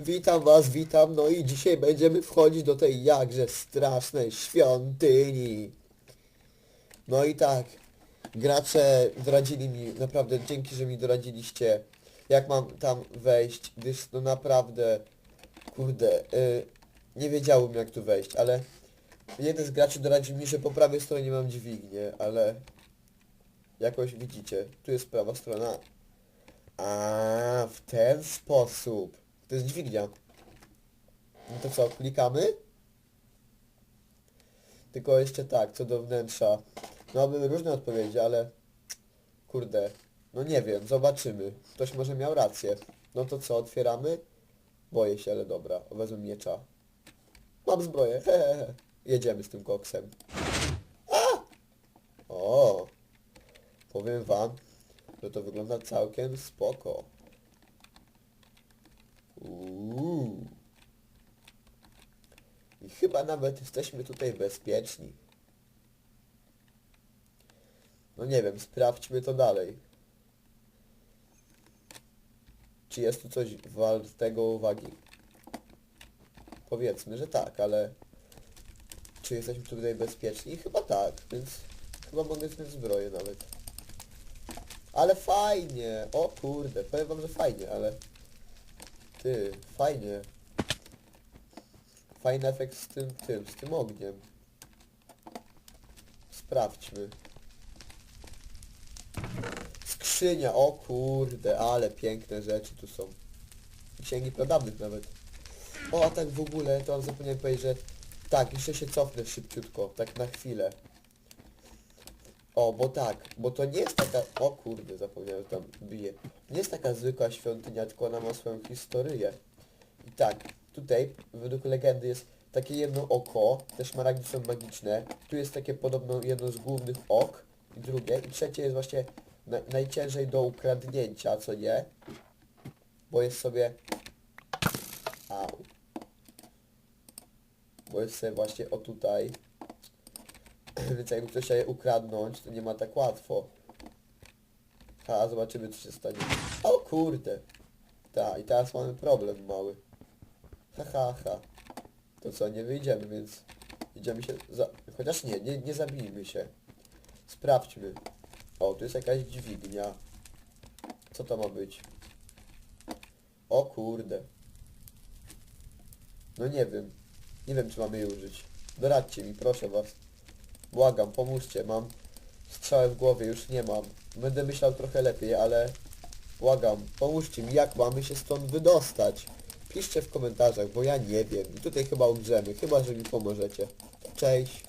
Witam was, witam, no i dzisiaj będziemy wchodzić do tej jakże strasznej świątyni. No i tak, gracze doradzili mi, naprawdę dzięki, że mi doradziliście, jak mam tam wejść, gdyż no naprawdę, kurde, y, nie wiedziałbym jak tu wejść, ale jeden z graczy doradził mi, że po prawej stronie mam dźwignię, ale jakoś widzicie, tu jest prawa strona. A, w ten sposób. To jest dźwignia. No to co, klikamy? Tylko jeszcze tak, co do wnętrza. No były różne odpowiedzi, ale kurde, no nie wiem, zobaczymy. Ktoś może miał rację. No to co, otwieramy? Boję się, ale dobra, wezmę miecza. Mam zbroję, hehehe. Jedziemy z tym koksem. A! O! Powiem wam, że to wygląda całkiem spoko. Uuu. I chyba nawet jesteśmy tutaj bezpieczni. No nie wiem, sprawdźmy to dalej. Czy jest tu coś wartego uwagi? Powiedzmy, że tak, ale... Czy jesteśmy tutaj bezpieczni? Chyba tak, więc chyba mogę wziąć zbroję nawet. Ale fajnie! O kurde, powiem wam, że fajnie, ale... Ty, fajnie. Fajny efekt z tym, tym, z tym ogniem. Sprawdźmy. Skrzynia, o kurde, ale piękne rzeczy tu są. Księgi pradawnych nawet. O, a tak w ogóle, to wam zapomniałem powiedzieć, że... Tak, jeszcze się cofnę szybciutko, tak na chwilę. O, bo tak, bo to nie jest taka... O kurde, zapomniałem, tam bije. Nie jest taka zwykła świątynia, tylko ona ma swoją historię. I tak, tutaj według legendy jest takie jedno oko, te szmaragdy są magiczne. Tu jest takie podobno jedno z głównych ok. I drugie. I trzecie jest właśnie na, najciężej do ukradnięcia, co nie? Bo jest sobie... Au. Bo jest sobie właśnie o tutaj. Więc jakby ktoś chciał je ukradnąć, to nie ma tak łatwo. Ha, zobaczymy co się stanie. O kurde. Tak, i teraz mamy problem mały. Ha, ha, ha. To co, nie wyjdziemy, więc idziemy się za... Chociaż nie, nie, nie zabijmy się. Sprawdźmy. O, tu jest jakaś dźwignia. Co to ma być? O kurde. No nie wiem. Nie wiem, czy mamy jej użyć. Doradźcie mi, proszę was. Błagam, pomóżcie, mam strzałę w głowie, już nie mam. Będę myślał trochę lepiej, ale błagam, pomóżcie mi, jak mamy się stąd wydostać. Piszcie w komentarzach, bo ja nie wiem. I tutaj chyba umrzemy, chyba że mi pomożecie. Cześć.